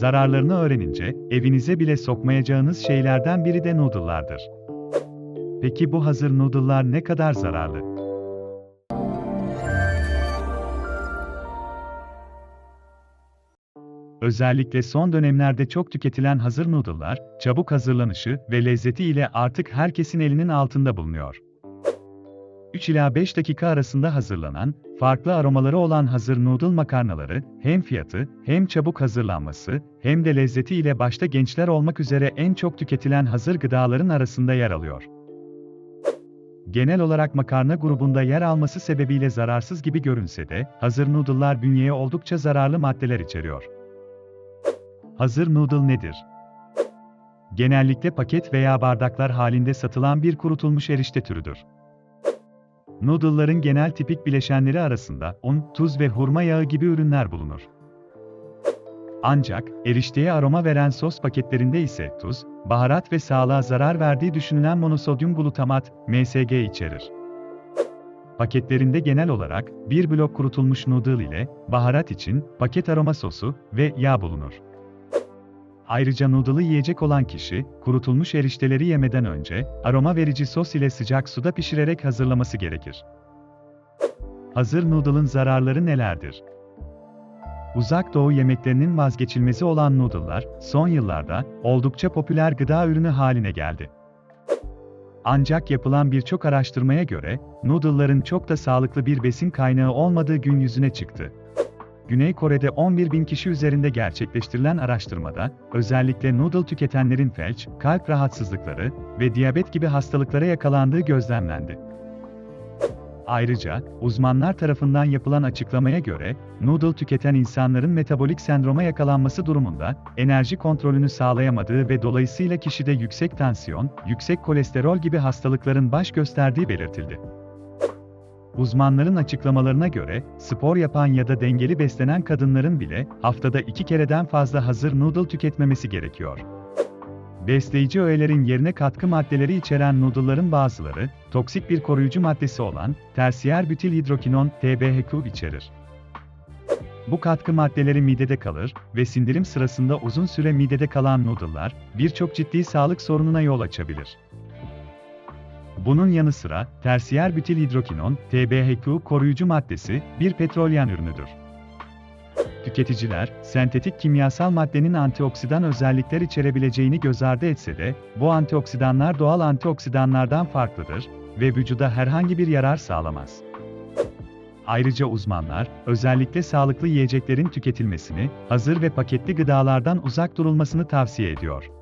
Zararlarını öğrenince, evinize bile sokmayacağınız şeylerden biri de noodle'lardır. Peki bu hazır noodle'lar ne kadar zararlı? Özellikle son dönemlerde çok tüketilen hazır noodle'lar, çabuk hazırlanışı ve lezzeti ile artık herkesin elinin altında bulunuyor. 3 ila 5 dakika arasında hazırlanan, farklı aromaları olan hazır noodle makarnaları, hem fiyatı, hem çabuk hazırlanması, hem de lezzeti ile başta gençler olmak üzere en çok tüketilen hazır gıdaların arasında yer alıyor. Genel olarak makarna grubunda yer alması sebebiyle zararsız gibi görünse de, hazır noodle'lar bünyeye oldukça zararlı maddeler içeriyor. Hazır noodle nedir? Genellikle paket veya bardaklar halinde satılan bir kurutulmuş erişte türüdür. Noodle'ların genel tipik bileşenleri arasında un, tuz ve hurma yağı gibi ürünler bulunur. Ancak, erişteye aroma veren sos paketlerinde ise tuz, baharat ve sağlığa zarar verdiği düşünülen monosodyum glutamat, MSG içerir. Paketlerinde genel olarak, bir blok kurutulmuş noodle ile, baharat için, paket aroma sosu ve yağ bulunur. Ayrıca noodle'ı yiyecek olan kişi, kurutulmuş erişteleri yemeden önce, aroma verici sos ile sıcak suda pişirerek hazırlaması gerekir. Hazır noodle'ın zararları nelerdir? Uzak Doğu yemeklerinin vazgeçilmezi olan noodle'lar, son yıllarda, oldukça popüler gıda ürünü haline geldi. Ancak yapılan birçok araştırmaya göre, noodle'ların çok da sağlıklı bir besin kaynağı olmadığı gün yüzüne çıktı. Güney Kore'de 11 bin kişi üzerinde gerçekleştirilen araştırmada, özellikle noodle tüketenlerin felç, kalp rahatsızlıkları ve diyabet gibi hastalıklara yakalandığı gözlemlendi. Ayrıca, uzmanlar tarafından yapılan açıklamaya göre, noodle tüketen insanların metabolik sendroma yakalanması durumunda, enerji kontrolünü sağlayamadığı ve dolayısıyla kişide yüksek tansiyon, yüksek kolesterol gibi hastalıkların baş gösterdiği belirtildi. Uzmanların açıklamalarına göre, spor yapan ya da dengeli beslenen kadınların bile haftada iki kereden fazla hazır noodle tüketmemesi gerekiyor. Besleyici öğelerin yerine katkı maddeleri içeren noodle'ların bazıları, toksik bir koruyucu maddesi olan tersiyer bütil hidrokinon TBHQ içerir. Bu katkı maddeleri midede kalır ve sindirim sırasında uzun süre midede kalan noodle'lar birçok ciddi sağlık sorununa yol açabilir. Bunun yanı sıra, tersiyer bütil hidrokinon, TBHQ koruyucu maddesi, bir petrolyan ürünüdür. Tüketiciler, sentetik kimyasal maddenin antioksidan özellikler içerebileceğini göz ardı etse de, bu antioksidanlar doğal antioksidanlardan farklıdır ve vücuda herhangi bir yarar sağlamaz. Ayrıca uzmanlar, özellikle sağlıklı yiyeceklerin tüketilmesini, hazır ve paketli gıdalardan uzak durulmasını tavsiye ediyor.